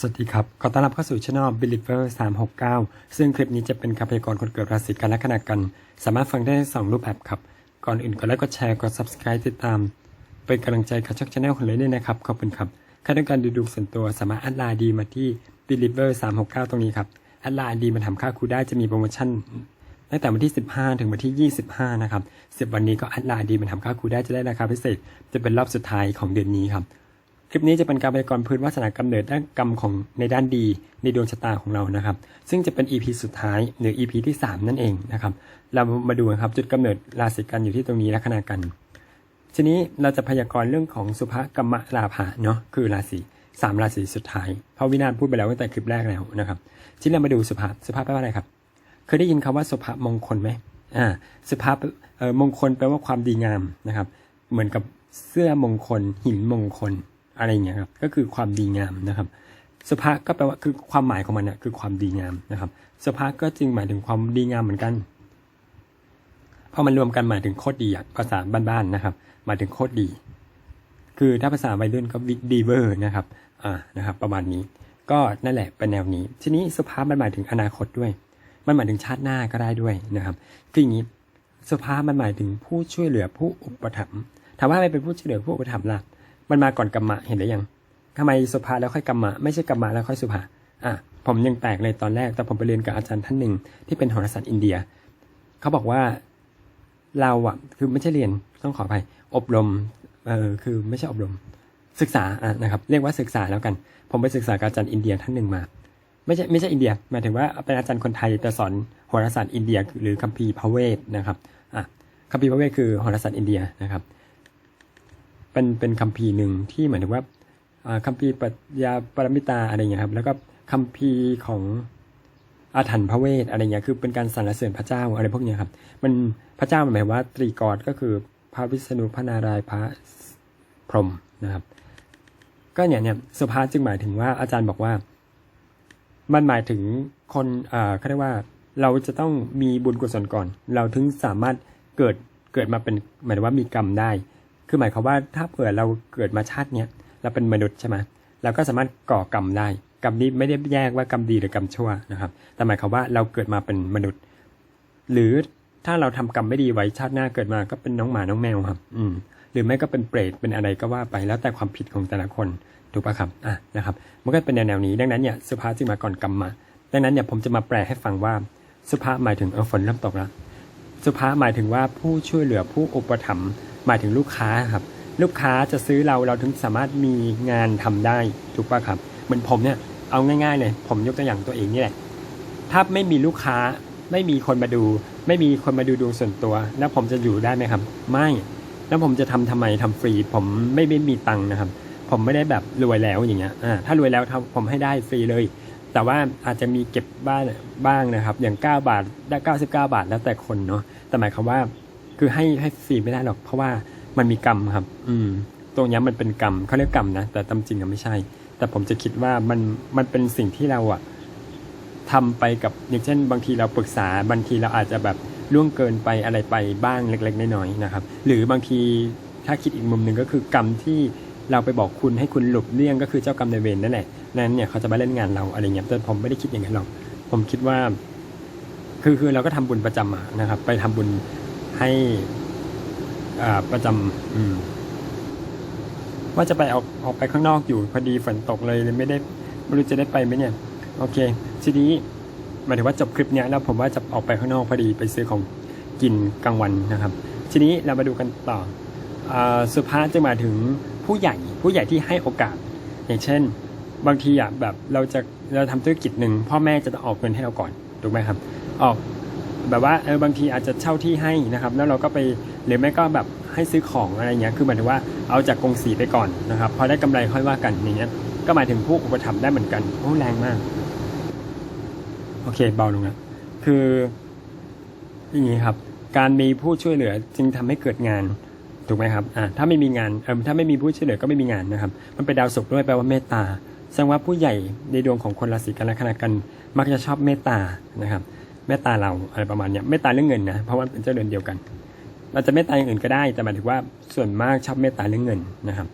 สวัสดีครับ ขอต้อนรับเข้าสู่ช่อง Believer 369 ซึ่งคลิปนี้จะเป็นคำพยากรณ์คนเกิดราศีกันและขณะกัน สามารถฟังได้สองรูปแบบครับ ก่อนอื่นกดไลค์กดแชร์กด subscribe ติดตาม เป็นกำลังใจกับช่องชาแนลของเลยด้วยนะครับ ขอบคุณครับถ้าต้องการดูดวงส่วนตัวสามารถแอดไลน์ดีมาที่ Believer 369 ตรงนี้ครับแอดไลน์ดีมาทำค่าครูได้จะมีโปรโมชั่นตั้งแต่วันที่ 15 ถึงวันที่ 25 นะครับ10วันนี้ก็แอดไลน์ดีมาทำค่าครูได้จะได้ราคาพิเศษ จะเป็นรอบสุดท้ายของเดือนนี้ครับ คลิปนี้จะเป็นการพยากรณ์พื้นวาสนากำเนิดด้านกรรมของในด้านดีในดวงชะตาของเรานะครับ ซึ่งจะเป็น EP สุดท้ายหรือ EP ที่ 3 นั่นเองนะครับ เรามาดูครับจุดกำเนิดราศีกันอยู่ที่ตรงนี้ลัคนากัน ทีนี้เราจะพยากรณ์เรื่องของสุภกรรมราภะเนาะคือราศีสามราศีสุดท้ายเพราะวินาศพูดไปแล้วตั้งแต่คลิปแรกแล้วนะครับทีนี้เรามาดูสุภาสุภาแปลว่าอะไรครับ เคยได้ยินคำว่าสุภามงคลไหมอ่าสุภาเอ่อมงคลแปลว่าความดีงามนะครับ เหมือนกับเสื้อมงคลหินมงคล อะไรอย่างเงี้ยครับก็คือความดีงามนะครับสภาก็แปลว่าคือความหมายของมันเนี่ยคือความดีงามนะครับสภาก็จึงหมายถึงความดีงามเหมือนกันพราะมันรวมกันหมายถึงโคตรดีอะภาษาบ้านๆนะครับ หมายถึงโคตรดี คือถ้าภาษาวัยรุ่นก็วิดีเวอร์นะครับอ่านะครับ ประมาณนี้ ก็นั่นแหละเป็นแนวนี้ ทีนี้สภาพมันหมายถึงอนาคตด้วย มันหมายถึงชาติหน้าก็ได้ด้วยนะครับคืออย่างนี้สภาพมันหมายถึงผู้ช่วยเหลือผู้อุปถัมภ์ถามว่าอะไรเป็นผู้ช่วยเหลือผู้อุปถัมภ์ล่ะ มันมาก่อนกรรมะเห็นหรือยังทำไมสุภาแล้วค่อยกรรมะไม่ใช่กรรมะแล้วค่อยสุภาอะผมยังแปลกเลยตอนแรก แต่ผมไปเรียนกับอาจารย์ท่านหนึ่งที่เป็นโหราศาสตร์อินเดีย เขาบอกว่าเราอะคือไม่ใช่เรียนต้องขออภัยอบรมเออคือไม่ใช่อบรม ศึกษาอะนะครับ เรียกว่าศึกษาแล้วกัน ผมไปศึกษากับอาจารย์อินเดียท่านหนึ่งมา ไม่ใช่ไม่ใช่อินเดียหมายถึงว่าเป็นอาจารย์คนไทยแต่สอนโหราศาสตร์อินเดีย หรือคัมภีร์พระเวทนะครับอะคัมภีร์พระเวทคือโหราศาสตร์อินเดียนะครับ เป็นเป็นคัมภีร์หนึ่งที่หมายถึงว่าคัมภีร์ปรัชญาปรมิตาอะไรเงี้ยครับ แล้วก็คัมภีร์ของอาถรรพ์พระเวทอะไรเงี้ยคือเป็นการสรรเสริญพระเจ้าอะไรพวกเนี้ยครับ มันพระเจ้ามันหมายว่าตรีกรก็คือพระวิษณุพระนารายณ์พระพรหมนะครับ ก็เนี่ยเนี่ยสุภาจึงหมายถึงว่าอาจารย์บอกว่า มันหมายถึงคนอ่าเขาเรียกว่าเราจะต้องมีบุญกุศลก่อน เราถึงสามารถเกิดเกิดมาเป็นหมายถึงว่ามีกรรมได้ คือหมายความว่าถ้าเผื่อเราเกิดมาชาติเนี้ยเราเป็นมนุษย์ใช่ไหมเราก็สามารถก่อกรรมได้กรรมนี้ไม่ได้แยกว่ากรรมดีหรือกรรมชั่วนะครับ แต่หมายความว่าเราเกิดมาเป็นมนุษย์ หรือถ้าเราทำกรรมไม่ดีไว้ชาติหน้าเกิดมาก็เป็นน้องหมาน้องแมวครับ อืม หรือไม่ก็เป็นเปรตเป็นอะไรก็ว่าไปแล้วแต่ความผิดของแต่ละคนถูกปะครับอะนะครับ มันก็เป็นแนวๆนี้ ดังนั้นเนี่ยสุภาพจึงมาก่อนกรรมมา ดังนั้นเนี่ยผมจะมาแปลให้ฟังว่าสุภาพหมายถึงเออฝนเริ่มตกแล้วสุภาพหมายถึงว่าผู้ช่วยเหลือผู้อุปถัมภ์ หมายถึงลูกค้าครับ ลูกค้าจะซื้อเราเราถึงสามารถมีงานทำได้ถูกป่ะครับเหมือนผมเนี่ยเอาง่ายๆเลย ผมยกตัวอย่างตัวเองนี่แหละถ้าไม่มีลูกค้าไม่มีคนมาดู ไม่มีคนมาดูดวงส่วนตัว แล้วผมจะอยู่ได้ไหมครับ ไม่แล้วผมจะทำทำไมทำฟรี ผมไม่ไม่มีตังค์นะครับ ผมไม่ได้แบบรวยแล้วอย่างเงี้ยอ่าถ้ารวยแล้วทำผมให้ได้ฟรีเลย แต่ว่าอาจจะมีเก็บบ้านบ้างนะครับ อย่าง 9 บาทได้99 บาทแล้วแต่คนเนาะแต่หมายความว่า คือให้ให้ฟรีไม่ได้หรอก เพราะว่ามันมีกรรมครับ อืม ตรงเนี้ยมันเป็นกรรมเขาเรียกกรรมนะแต่ตามจริงอะไม่ใช่ แต่ผมจะคิดว่ามันมันเป็นสิ่งที่เราอะทำไปกับอย่างเช่น บางทีเราปรึกษาบางทีเราอาจจะแบบล่วงเกินไปอะไรไปบ้างเล็ก ๆ น้อยๆนะครับ หรือบางทีถ้าคิดอีกมุมหนึ่งก็คือกรรมที่เราไปบอกคุณให้คุณหลบเลี่ยงก็คือเจ้ากรรมนายเวรนั่นแหละนั้นเนี่ยเขาจะมาเล่นงานเราอะไรเงี้ยแต่ผมไม่ได้คิดอย่างนั้นหรอกผมคิดว่า คือคือเราก็ทำบุญประจำอะนะครับ ไปทำบุญ ให้อ่าประจำอืม ว่าจะไปออกออกไปข้างนอกอยู่พอดีฝนตกเลยเลยไม่ได้ไม่รู้จะได้ไปไหมเนี่ย โอเค ทีนี้หมายถึงว่าจบคลิปเนี้ยแล้วผมว่าจะออกไปข้างนอกพอดีไปซื้อของกินกลางวันนะครับ ทีนี้เรามาดูกันต่ออสุภาพจะหมายถึงผู้ใหญ่ผู้ใหญ่ที่ให้โอกาส อย่างเช่น บางทีอะแบบเราจะเราทำธุรกิจหนึ่งพ่อแม่จะต้องออกเงินให้เราก่อนถูกไหมครับ ออก แบบว่าเออบางทีอาจจะเช่าที่ให้นะครับ แล้วเราก็ไปหรือไม่ก็แบบให้ซื้อของอะไรเงี้ยคือหมายถึงว่าเอาจากกงสีไปก่อนนะครับ พอได้กำไรค่อยว่ากันอย่างเงี้ยก็หมายถึงผู้อุปถัมภ์ได้เหมือนกันโอ้แรงมาก โอเคเบาลงแล้วคืออย่างนี้ครับ การมีผู้ช่วยเหลือจึงทำให้เกิดงานถูกไหมครับอ่าถ้าไม่มีงานเออถ้าไม่มีผู้ช่วยเหลือก็ไม่มีงานนะครับ มันเป็นดาวศุกร์ด้วยแปลว่าเมตตาแสดงว่าผู้ใหญ่ในดวงของคนราศีกันและคณะกัน มักจะชอบเมตตานะครับ เมตตาเราอะไรประมาณเนี้ยเมตตาเรื่องเงินนะเพราะว่าเป็นเจ้าเรือนเดียวกัน เราจะเมตตาอย่างอื่นก็ได้ แต่หมายถึงว่าส่วนมากชอบเมตตาเรื่องเงินนะครับ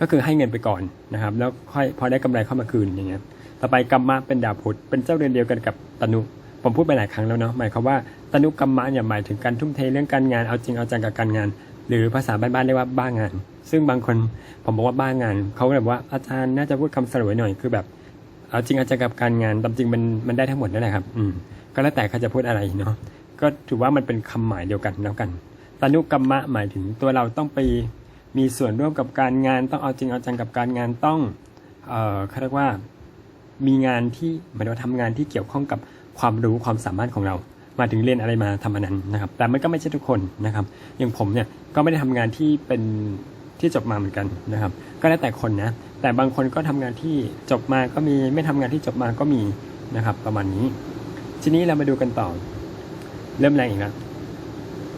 ก็คือให้เงินไปก่อนนะครับ แล้วค่อยพอได้กำไรเข้ามาคืนอย่างเงี้ยต่อไปกัมมะเป็นดาวพุธเป็นเจ้าเรือนเดียวกันกับตนุผมพูดไปหลายครั้งแล้วเนาะหมายความว่าตนุกัมมะเนี่ยหมายถึงการทุ่มเทเรื่องการงานเอาจริงเอาจังกับการงาน หรือภาษาบ้านๆเรียกว่าบ้างาน ซึ่งบางคนผมบอกว่าบ้างานเขาก็แบบว่าอาจารย์น่าจะพูดคำสรุปหน่อยคือแบบเอาจริงเอาจังกับการงานตามจริงมันมันได้ทั้งหมดนั่นแหละครับ อืม ก็แล้วแต่เขาจะพูดอะไรเนาะก็ถือว่ามันเป็นคำหมายเดียวกันแล้วกันตานุกรรมะหมายถึงตัวเราต้องไปมีส่วนร่วมกับการงานต้องเอาจริงเอาจังกับการงานต้องเอ่อเขาเรียกว่ามีงานที่หมายถึงว่าทำงานที่เกี่ยวข้องกับความรู้ความสามารถของเรา มาถึงเรียนอะไรมาทำอันนั้นนะครับ แต่มันก็ไม่ใช่ทุกคนนะครับ อย่างผมเนี่ยก็ไม่ได้ทำงานที่เป็นที่จบมาเหมือนกันนะครับ ก็แล้วแต่คนนะ แต่บางคนก็ทำงานที่จบมาก็มีไม่ทำงานที่จบมาก็มีนะครับ ประมาณนี้ ทีนี้เรามาดูกันต่อ เริ่มแรงอีกแล้ว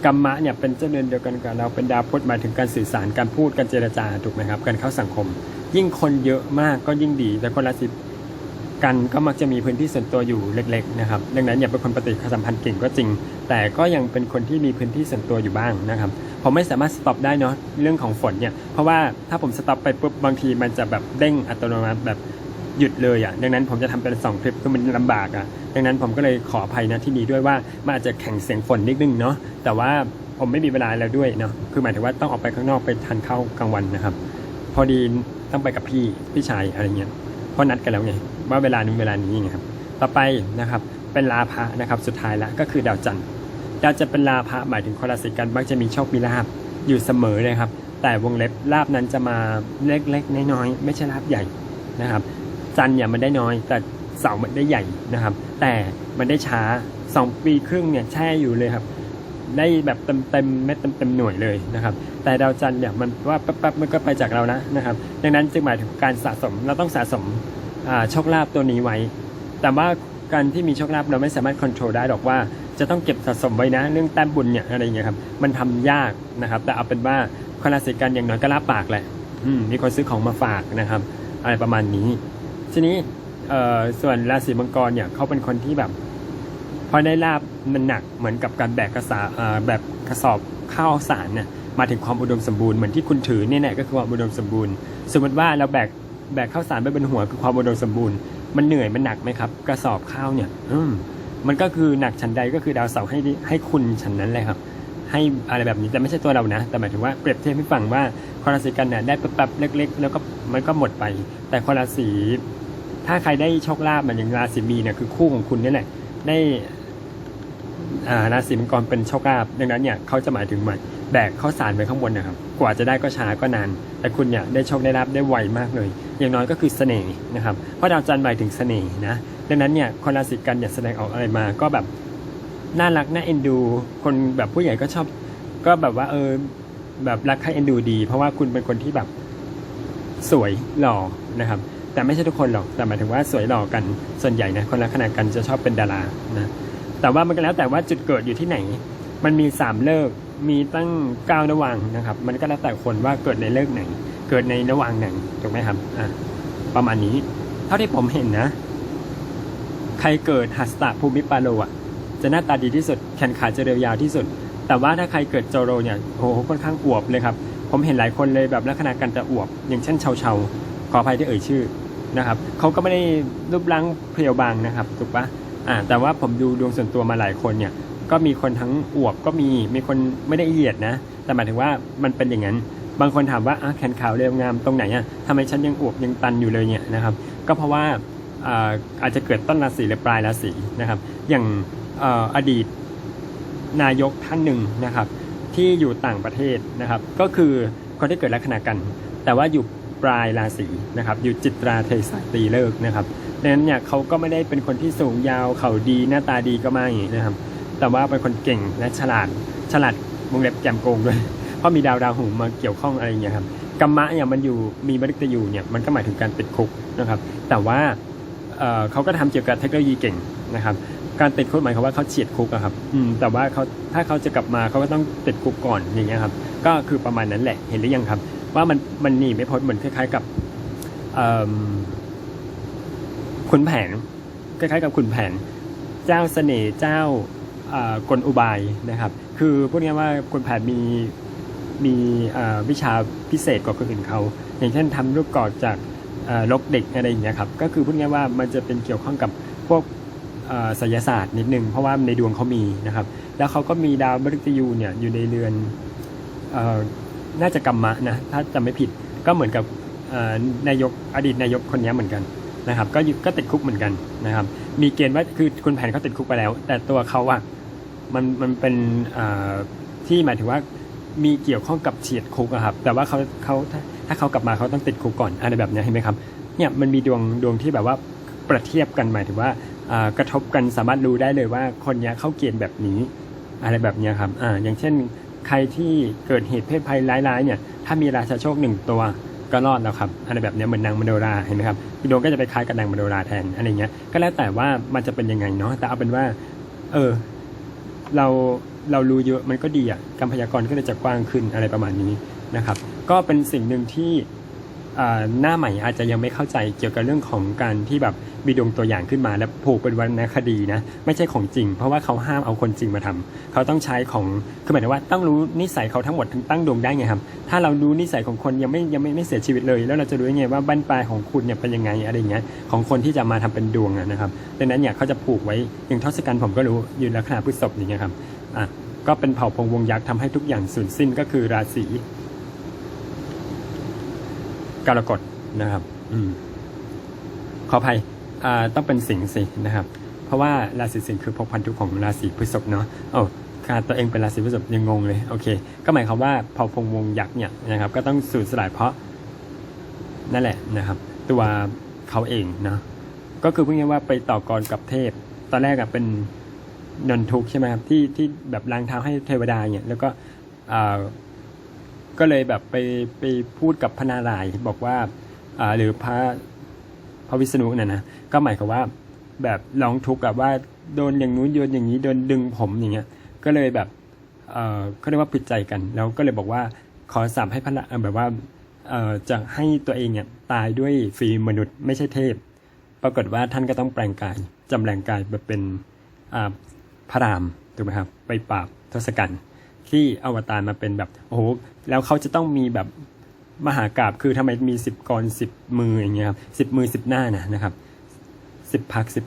กรรมะเนี่ยเป็นเจ้าเรือนเดียวกันกับเราเป็นดาวพุธหมายถึงการสื่อสารการพูดการเจรจาถูกไหมครับ การเข้าสังคม ยิ่งคนเยอะมากก็ยิ่งดี แต่คนละสิบกันก็มักจะมีพื้นที่ส่วนตัวอยู่เล็ก ๆ นะครับ ดังนั้นอย่าเป็นคนปฏิสัมพันธ์เก่งก็จริง แต่ก็ยังเป็นคนที่มีพื้นที่ส่วนตัวอยู่บ้างนะครับผมไม่สามารถสต็อปได้เนาะเรื่องของฝนเนี่ยเพราะว่าถ้าผมสต็อปไปปุ๊บบางทีมันจะแบบเด้งอัตโนมัติแบบ หยุดเลยอะ่ะดังนั้นผมจะทำเป็นสองคลิปคือมันลำบากอะ่ะดังนั้นผมก็เลยขออภัยนะที่นี้ด้วยว่ามันอาจจะแข่งเสียงฝนนิดนึงเนาะแต่ว่าผมไม่มีเวลาแล้วด้วยเนาะคือหมายถึงว่าต้องออกไปข้างนอกไปทานข้าวกลางวันนะครับ พอดีต้องไปกับพี่พี่ชายอะไรเงี้ยเพราะนัดกันแล้วไงว่าเวลานี้เวลานี้ไงครับต่อไปนะครับเป็นลาภะนะครับสุดท้ายละก็คือดาวจันทร์ดาวจะเป็นลาภะหมายถึงคนราศีกันมักจะมีโชคมีลาภอยู่เสมอเลยครับแต่วงเล็บลาบนั้นจะมาเล็กๆน้อยๆไม่ใช่ลาบใหญ่นะครับ จันทร์เนี่ยมันได้น้อยแต่เสาร์มันได้ใหญ่นะครับ แต่มันได้ช้าสองปีครึ่งเนี่ยแช่อยู่เลยครับได้แบบเต็มเต็มเม็ดเต็มเต็มหน่วยเลยนะครับ แต่ดาวจันทร์เนี่ยมันว่าแป๊บๆมันก็ไปจากเรานะนะครับดังนั้นจึงหมายถึงการสะสมเราต้องสะสมโชคลาภตัวนี้ไว้ แต่ว่าการที่มีโชคลาภเราไม่สามารถควบคุมได้หรอกว่า จะต้องเก็บสะสมไว้นะ เรื่องแต้มบุญเนี่ยอะไรอย่างเงี้ยครับมันทำยากนะครับ แต่เอาเป็นว่าคนราศีกันอย่างน้อยก็รับปากแหละมมีคนซื้อของมาฝากนะครับ อะไรประมาณนี้ ทีนี้ส่วนราศีมังกรเนี่ยเขาเป็นคนที่แบบ พอได้ลาบมันหนักเหมือนกับการแบกกระสาแบบกระสอบข้าวสารเนี่ยมาถึงความอุดมสมบูรณ์เหมือนที่คุณถือเนี่ยแหละก็คือความอุดมสมบูรณ์ สมมติว่าเราแบกแบกข้าวสารไปบนหัวคือความอุดมสมบูรณ์มันเหนื่อยมันหนักไหมครับ กระสอบข้าวเนี่ย อืมมันก็คือหนักชั้นใดก็คือดาวเสาร์ให้ให้คุณชั้นนั้นเลยครับ ให้อะไรแบบนี้แต่ไม่ใช่ตัวเรานะ แต่หมายถึงว่าเปรียบเทียบให้ฟังว่าคนราศีกันเนี่ยได้แป๊บๆเล็ก ๆ แล้วก็มันก็หมดไป แต่คนราศี ถ้าใครได้โชคลาภเหมือนอย่างราศีมีนเนี่ยคือคู่ของคุณนี่แหละได้าราศีมังกรเป็นโชคลาภดังนั้นเนี่ยเขาจะหมายถึงเหมือนแบกข้าวสารไปข้างบนนะครับ กว่าจะได้ก็ช้าก็นาน แต่คุณเนี่ยได้โชคได้ลาภได้ไวมากเลย อย่างน้อยก็คือเสน่ห์นะครับ เพราะดาวจันทร์หมายถึงเสน่ห์นะ ดังนั้นเนี่ยคนราศีกันอยากแสดงออกอะไรมาก็แบบน่ารักน่าเอ็นดู คนแบบผู้ใหญ่ก็ชอบ ก็แบบว่าเออแบบรักใครเอ็นดูดี เพราะว่าคุณเป็นคนที่แบบสวยหล่อนะครับ แต่ไม่ใช่ทุกคนหรอกแต่หมายถึงว่าสวยหล่อกันส่วนใหญ่นะคนละขนาดกันจะชอบเป็นดารานะแต่ว่ามันก็แล้วแต่ว่าจุดเกิดอยู่ที่ไหน มันมีสามเลิกมีตั้งเก้าระหว่างนะครับ มันก็แล้วแต่คนว่าเกิดในเลิกไหน เกิดในระหว่างไหนถูกไหมครับอะประมาณนี้ เท่าที่ผมเห็นนะ ใครเกิดหัสตะภูมิปาโลอะจะหน้าตาดีที่สุดแขนขาจะเรียวยาวที่สุด แต่ว่าถ้าใครเกิดโจโรเนี่ยโอ้โหค่อนข้างอวบเลยครับ ผมเห็นหลายคนเลยแบบลักษณะการจะอวบ อย่างเช่นเชาเชาขออภัยที่เอ่ยชื่อ นะครับเขาก็ไม่ได้รูปร่างเพรียวบางนะครับถูกปะอ่าแต่ว่าผมดูดวงส่วนตัวมาหลายคนเนี่ย ก็มีคนทั้งอวบก็มีมีคนไม่ได้เหยียดนะ แต่หมายถึงว่ามันเป็นอย่างนั้น บางคนถามว่าแขนขาวเรียวงามตรงไหนอะทำไมฉันยังอวบยังตันอยู่เลยเนี่ยนะครับก็เพราะว่าอาอาจจะเกิดต้นราศีหรือปลายราศีนะครับ อย่างเอ่อดีตนายกท่านหนึ่งนะครับ ที่อยู่ต่างประเทศนะครับ ก็คือคนที่เกิดลัคนากัน แต่ว่าอยู่ ปลายราศีนะครับอยู่จิตราเทสาตีเลิกนะครับดังนั้นเนี่ยเขาก็ไม่ได้เป็นคนที่สูงยาวเขาดีหน้าตาดีก็ไม่นะครับ แต่ว่าเป็นคนเก่งและฉลาดฉลาดวงเล็บแกมโกงด้วยเพราะมีดาวดาวหูมาเกี่ยวข้องอะไรอย่างเงี้ยครับกรรมะเนี่ยมันอยู่มีมฤตยูเนี่ยมันก็หมายถึงการติดคุกนะครับ แต่ว่าเเขาก็ทำเกี่ยวกับเทคโนโลยีเก่งนะครับการติดคุกหมายความว่าเขาเฉียดคุกอะครับอืมแต่ว่าเขาถ้าเขาจะกลับมาเขาก็ต้องติดคุกก่อนอย่างเงี้ยครับ ก็คือประมาณนั้นแหละ เห็นหรือยังครับ ว่ามันมันหนีไม่พ้นเหมือนคล้ายๆกับขุนแผนคล้ายๆกับขุนแผน เจ้าเสน่ห์เจ้ากลอุบายนะครับ คือพูดง่ายว่าขุนแผนมีมีวิชาพิเศษกว่าคนอื่นเขา อย่างเช่นทำรูปกอดจากลกเด็กอะไรอย่างเงี้ยครับ ก็คือพูดง่ายว่ามันจะเป็นเกี่ยวข้องกับพวกเอ่อไสยศาสตร์นิดนึง เพราะว่าในดวงเขามีนะครับ แล้วเขาก็มีดาวมฤตยูเนี่ยอยู่ในเรือน น่าจะกรรมะนะถ้าจำไม่ผิดก็เหมือนกับนายกอดีตนายกคนนี้เหมือนกันนะครับ ก็ยุก็ติดคุกเหมือนกันนะครับ มีเกณฑ์ว่าคือคุณแผนเขาติดคุกไปแล้ว แต่ตัวเขาอะมันมันเป็นที่หมายถึงว่ามีเกี่ยวข้องกับเฉียดคุกอะครับ แต่ว่าเขาเขาถ้าถ้าเขากลับมาเขาต้องติดคุกก่อนอะไรแบบนี้เห็นไหมครับเนี่ยมันมีดวงดวงที่แบบว่าประเทียบกันหมายถึงว่ากระทบกันสามารถรู้ได้เลยว่าคนนี้เข้าเกณฑ์แบบนี้อะไรแบบนี้ครับอ่าอย่างเช่น ใครที่เกิดเหตุเพศภัยร้ายๆเนี่ย ถ้ามีราชาโชคหนึ่งตัวก็รอดแล้วครับอะไรแบบนี้เหมือนนางมโนราเห็นไหมครับพี่ดวงก็จะไปคล้ายกับนางมโนราแทนอะไรเงี้ยก็แล้วแต่ว่ามันจะเป็นยังไงเนาะแต่เอาเป็นว่า เออ เราเรารู้เยอะมันก็ดีอะการพยากรณ์ก็เลยจะกว้างขึ้นอะไรประมาณนี้นะครับ ก็เป็นสิ่งหนึ่งที่ หน้าใหม่อาจจะยังไม่เข้าใจเกี่ยวกับเรื่องของการที่แบบมีดวงตัวอย่างขึ้นมาแล้วผูกเป็นวรรณคดีนะไม่ใช่ของจริง เพราะว่าเขาห้ามเอาคนจริงมาทำเขาต้องใช้ของคือหมายถึงว่าต้องรู้นิสัยเขาทั้งหมดถึงตั้งดวงได้ไงครับ ถ้าเรารู้นิสัยของคนยังไม่ยังไม่ไม่เสียชีวิตเลย แล้วเราจะรู้ยังไงว่าบั้นปลายของคุณเนี่ยเป็นยังไงอะไรเงี้ยของคนที่จะมาทำเป็นดวงนะครับดังนั้นเนี่ยเขาจะผูกไว้อย่างทศกัณฐ์ผมก็รู้อยู่ลัคนาพฤษภอย่างเงี้ยครับอะก็เป็นเผ่าพงวงยักษ์ทำให้ทุกอย่างสูญสิ้นก็คือราศี กรกฎนะครับ อืมขออภัยอ่าต้องเป็นสิงห์สินะครับ เพราะว่าราศีสิงห์คือภพพันธุของราศีพฤษภเนาะโอ้การตัวเองเป็นราศีพฤษภยังงงเลยโอเค ก็หมายความว่าเผ่าพงวงยักษ์เนี่ยนะครับ ก็ต้องสูญสลายเพราะนั่นแหละนะครับ ตัวเขาเองเนาะก็คือพูดง่ายว่าไปต่อกรกับเทพ ตอนแรกอะเป็นนนทุกใช่ไหมครับที่ที่แบบล้างเท้าให้เทวดาเนี่ยแล้วก็อ่า ก็เลยแบบไปไปพูดกับพนารายบอกว่าอ่าหรือพระพระวิษณุน่ะนะก็หมายความว่าแบบร้องทุกข์กับว่าโดนอย่างนู้นโดนอย่างนี้โดนดึงผมอย่างเงี้ยก็เลยแบบเอ่อเขาเรียกว่าผิดใจกัน แล้วก็เลยบอกว่าขอสามให้พระแบบว่าเอ่อจะให้ตัวเองเนี่ยตายด้วยฟรีมนุษย์ไม่ใช่เทพ ปรากฏว่าท่านก็ต้องแปลงกายจำแรงกายมาเป็นอ่าพระรามถูกไหมครับไปปราบทศกัณฐ์ ที่อวตารมาเป็นแบบโอ้โหแล้วเขาจะต้องมีแบบมหากราบคือทำไมมีสิบกรสิบมืออย่างเงี้ยครับสิบมือสิบหน้านะนะครับสิบพักสิบ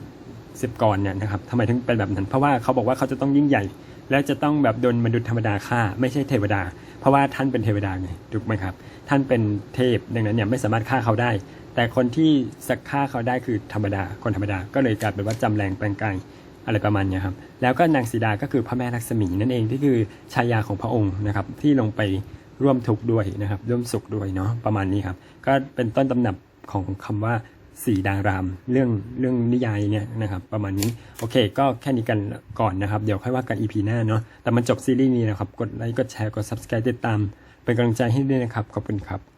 สิบกรเนี่ยนะครับทำไมถึงเป็นแบบนั้น เพราะว่าเขาบอกว่าเขาจะต้องยิ่งใหญ่ แล้วจะต้องแบบโดนมนุษย์ธรรมดาฆ่า ไม่ใช่เทวดา เพราะว่าท่านเป็นเทวดาไงถูกไหมครับ ท่านเป็นเทพดังนั้นเนี่ยไม่สามารถฆ่าเขาได้ แต่คนที่สักฆ่าเขาได้คือธรรมดาคนธรรมดาก็เลยกลายเป็นว่าจำแรงแปลงกาย อะไรประมาณนี้ครับ แล้วก็นางสีดาก็คือพระแม่ลักษมีนั่นเองที่คือชายาของพระองค์นะครับ ที่ลงไปร่วมทุกข์ด้วยนะครับ ร่วมสุขด้วยเนาะประมาณนี้ครับ ก็เป็นต้นตำรับของคำว่าสีดาราม เรื่องเรื่องนิยายเนี่ยนะครับ ประมาณนี้โอเค ก็แค่นี้กันก่อนนะครับ เดี๋ยวค่อยว่ากัน EP หน้าเนาะแต่มันจบซีรีส์นี้นะครับ กดไลค์กดแชร์กด subscribe ติดตาม เป็นกำลังใจให้ด้วยนะครับขอบคุณครับ